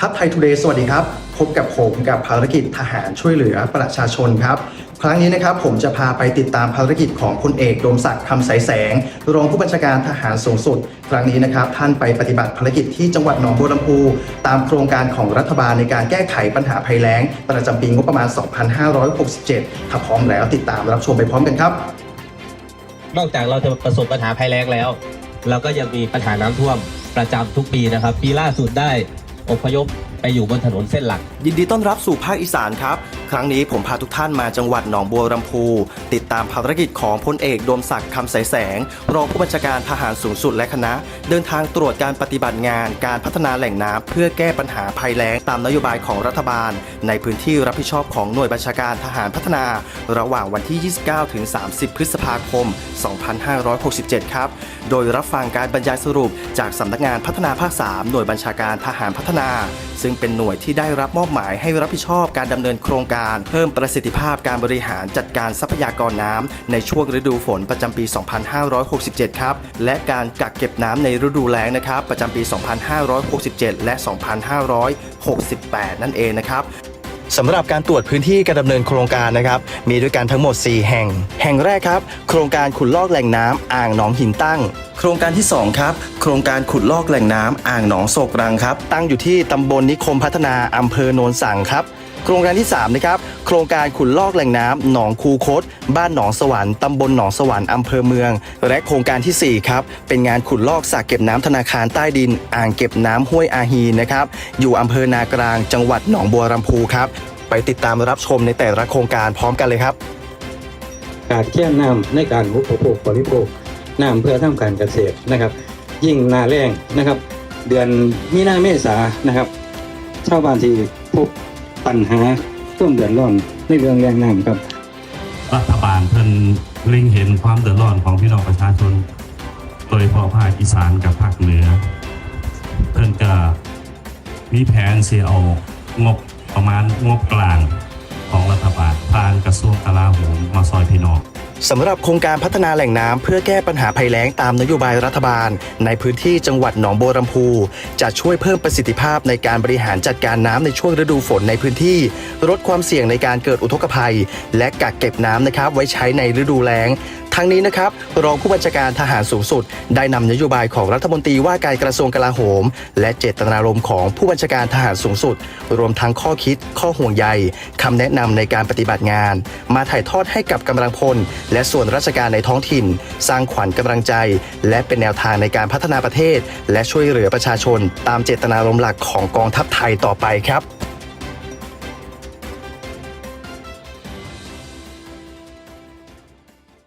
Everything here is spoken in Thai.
ทัพไทยทูเดย์สวัสดีครับ พบกับผมกับภารกิจทหารช่วยเหลือประชาชนครับ ครั้งนี้นะครับผมจะพาไปติดตามภารกิจของพลเอกโดมศักดิ์คำสายแสง รองผู้บัญชาการทหารสูงสุด ครั้งนี้นะครับ ท่านไปปฏิบัติภารกิจที่จังหวัดหนองบัวลำพูตามโครงการของรัฐบาลในการแก้ไขปัญหาภัยแล้ง ประจำปีงบประมาณ 2567 ถ้าพร้อมแล้วติดตามรับชมไปพร้อมกันครับ นอกจากเราจะประสบปัญหาภัยแล้งแล้ว เราก็ยังมีปัญหาน้ำท่วมประจำทุกปีนะครับ ปีล่าสุดได้ อพยพ ไปอยู่บนถนนเส้นหลัก ยินดีต้อนรับสู่ภาคอีสานครับ ครั้งนี้ผมพาทุกท่านมาจังหวัดหนองบัวลำพู ติดตามภารกิจของพลเอกดมศักดิ์คำใสแสง รองผู้บัญชาการทหารสูงสุดและคณะ เดินทางตรวจการปฏิบัติงานการพัฒนาแหล่งน้ำเพื่อแก้ปัญหาภัยแล้งตามนโยบายของรัฐบาล ในพื้นที่รับผิดชอบของหน่วยบัญชาการทหารพัฒนา ระหว่างวันที่ 29 ถึง 30 พฤษภาคม 2567 ครับ โดยรับฟังการบรรยายสรุปจากสำนักงานพัฒนาภาค 3 หน่วยบัญชาการทหารพัฒนา ซึ่งเป็นหน่วยที่ได้รับมอบหมายให้รับผิดชอบการดำเนินโครงการ เพิ่มประสิทธิภาพการบริหารจัดการทรัพยากรน้ำในช่วงฤดูฝนประจำปี 2567 ครับ และการกักเก็บน้ำในฤดูแล้งนะครับ ประจำปี 2567 และ 2568 นั่นเองนะครับ สำหรับการตรวจพื้นที่การดำเนินโครงการนะครับ มีด้วยกันทั้งหมด 4 แห่ง แห่งแรกครับ โครงการขุดลอกแหล่งน้ำอ่างหนองหินตั้ง โครงการที่ 2 ครับ โครงการขุดลอกแหล่งน้ำอ่างหนองโศกรังครับ ตั้งอยู่ที่ตำบลนิคมพัฒนาอำเภอโนนสังครับ โครงการที่3นะครับโครงการขุดลอกแหล่งน้ำหนองคูคต บ้านหนองสวรรค์ตำบลหนองสวรรค์อำเภอเมือง และโครงการทีสี่4ครับเป็นงานขุดลอกสระเก็บน้ำธนาคารใต้ดิน อ่างเก็บน้ำห้วยอาฮีนะครับอยู่อำเภอนากลาง จังหวัดหนองบัวลำพูครับไปติดตามรับชมในแต่ละโครงการพร้อมกันเลยครับขาดแคลนน้ำในการอุปโภคบริโภคน้ำเพื่อทำการเกษตรนะครับ ยิ่งนาแรงนะครับ เดือนมีนาเมษานะครับชาวบ้านที่พบ ปัญหาต้มเดือดร้อนในเรื่องแรงน้ำครับ รัฐบาลเพิ่นเล็งเห็นความเดือดร้อนของพี่น้องประชาชน โดยเฉพาะภาคอีสานกับภาคเหนือ เพิ่นก็มีแผนเสียเอางบประมาณงบกลางของรัฐบาลผ่านกระทรวงกลาโหมมาซอยพี่น้อง สำหรับโครงการพัฒนาแหล่งน้ำเพื่อแก้ปัญหาภัยแล้งตามนโยบายรัฐบาล ในพื้นที่จังหวัดหนองบัวลำพู จะช่วยเพิ่มประสิทธิภาพในการบริหารจัดการน้ำในช่วงฤดูฝนในพื้นที่ ลดความเสี่ยงในการเกิดอุทกภัย และกักเก็บน้ำนะครับไว้ใช้ในฤดูแล้ง ทั้งนี้นะครับรองผู้บัญชาการทหารสูงสุด ได้นำนโยบายของรัฐมนตรีว่าการกระทรวงกลาโหม และเจตนารมณ์ของผู้บัญชาการทหารสูงสุด รวมทั้งข้อคิด ข้อห่วงใยคำแนะนำในการปฏิบัติงาน มาถ่ายทอดให้กับกำลังพล และส่วนราชการในท้องถิ่น สร้างขวัญกำลังใจ และเป็นแนวทางในการพัฒนาประเทศ และช่วยเหลือประชาชน ตามเจตนารมณ์หลักของกองทัพไทยต่อไปครับ